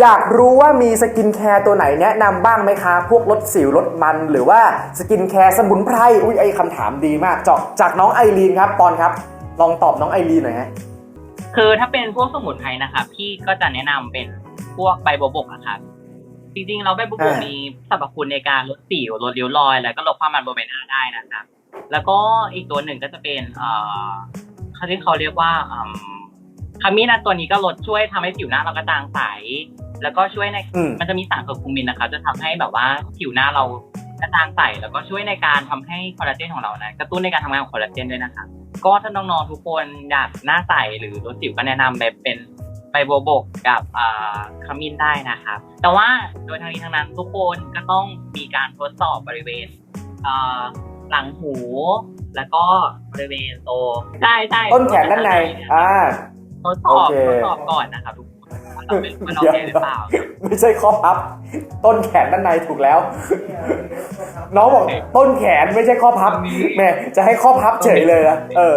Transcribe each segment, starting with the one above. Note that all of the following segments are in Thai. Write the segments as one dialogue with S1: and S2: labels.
S1: อยากรู้ว่ามีสกินแคร์ตัวไหนแนะนำบ้างไหมคะ พวกลดสิวลดมันหรือว่าสกินแคร์สมุนไพรอุ้ยไอคำถามดีมากจากจากน้องไอรีนครับปอนครับ ลองตอบน้องไอรีนหน่อยฮะ
S2: คือถ้าเป็นพวกสมุนไพรนะครับพี่ก็จะแนะนำเป็นพวกใบบัวบกนะครับจริงๆเราใบบัวบก
S1: อ่ามี
S2: มีสรรพคุณในการลดสิวลดริ้วรอย แล้วก็ลดความมันบนใบหน้าได้นะครับแล้วก็อีกตัวหนึ่งก็จะเป็นเอ่อเขาที่เขาเรียกว่าอืม ขมิ้นนะตัวนี้ก็ลดช่วยทำให้ผิวหน้าเรากระจ่างใส แล้วก็ช่วยใน
S1: อืม
S2: มันจะมีสารเคอร์คูมินนะครับจะทำให้แบบว่าผิวหน้าเรากระจ่างใสแล้วก็ช่วยในการทำให้คอลลาเจนของเรานะกระตุ้นในการทำงานของคอลลาเจนด้วยนะครับก็ถ้าน้องๆทุกคนอยากหน้าใสหรือลดสิวก็แนะนำแบบเป็นใบโบวบกกับอ่าขมิ้นได้นะครับ แต่ว่าโดยทางนี้ทางนั้นทุกคนก็ต้องมีการทดสอบบริเวณอ่าหลังหู แล้วก็บริเวณโตวใช่ใช่
S1: ต้นแขนด้านในอ่า
S2: ทดสอบ
S1: โอเค
S2: ทดสอบก่อนนะครับทุกคนว่าเราเป็นว่าเราแก้หรือเปล่า
S1: ไม่ใช่ข้อพับ ต้นแขนด้านในถูกแล้ว น้องบอกต้นแขนไม่ใช่ข้อพับแหม่จะให้ข้อพับเฉยเลยนะเออ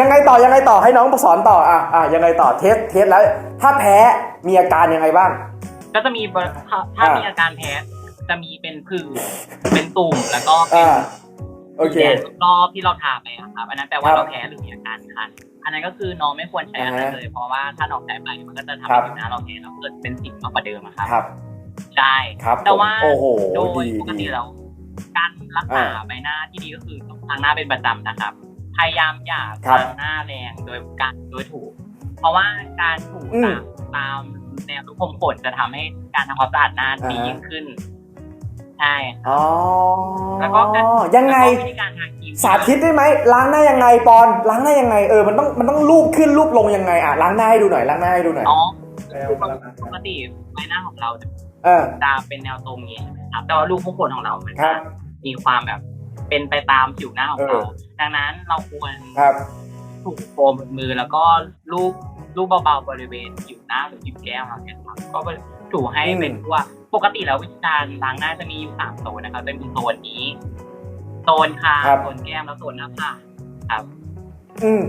S1: ยังไงต่อยังไงต่อให้น้องสอนต่ออะอะยังไงต่อเทสเทสแล้ว ถ้าแพ้มีอาการยังไงบ้าง
S2: ก็จะมีบริถ้าถ้า
S1: อ่ามี
S2: มีอาการแพ้จะมีเป็นผื่นเป็นตุ่มแล้วก็เป็น
S1: อ่า โอเค
S2: แดงรอบที่เราทาไปอะครับ อันนั้นแปลว่า
S1: ครับ
S2: เราแพ้หรือมีอาการคัน อันนั้นก็คือน้องไม่ควรใช้อันนั้น
S1: อ่าฮะ
S2: เลย เพราะว่าถ้าน้องใช้ไปมันก็จะทำ
S1: ครั
S2: ให้
S1: บ
S2: ผิวหน้าเราแพ้แล้วเกิดเป็นสิวมากกว่าเดิมอะครับ
S1: ครับ
S2: ใช่
S1: ครับ
S2: แต่ว่า
S1: ผมโอ้โห
S2: โดย
S1: ดี
S2: ปกติ
S1: ดี
S2: แล้วการรักษา
S1: อ่า
S2: ใบหน้าที่ดีก็คือต้องล้างหน้าเป็นประจำนะครับ พยายามอย่า
S1: ครับ
S2: ล้างหน้าแรงโดยการโดยถูกเพราะว่าการถู
S1: อืม
S2: ตามตามแนวรูปผมขนจะทำให้การทำความสะอาดหน้าดี
S1: อ่าฮะ
S2: ยิ่งขึ้น ใช่
S1: อ๋อ
S2: แล้วก็การ
S1: ยังไง
S2: แล้วก็วิธีการทาครีม
S1: สาธิตได้ไหมล้างหน้ายังไงปอนล้างหน้ายังไงเออมันต้องมันต้องลูบขึ้นลูบลงยังไงอะล้างหน้าให้ดูหน่อยล้างหน้าให้ดูหน่อย
S2: อ๋อปกติใบหน้าของเราจะ
S1: เออ
S2: จะเป็นแนวตรงนี้ใช่ไหมครับแต่ว่ารูปมงคลของเรามัน
S1: ครั
S2: จะ
S1: บ
S2: มีความแบบเป็นไปตามผิวหน้าของเรา
S1: เออ
S2: ดังนั้นเราควร
S1: ครับ
S2: ถูกโฟมบนมือแล้วก็ลูบลูบเบาๆบริเวณผิวหน้าหรือผิวแก้มเราเนี่ยครับก็ถูให้
S1: อืม
S2: เป็นทั่วปกติแล้ววิธีการล้างหน้าจะมีอยู่สามโซนนะครับจะมีโซนนี้โซนคางโซนแก้มแล้วโซนหน้าผากครับ
S1: อืม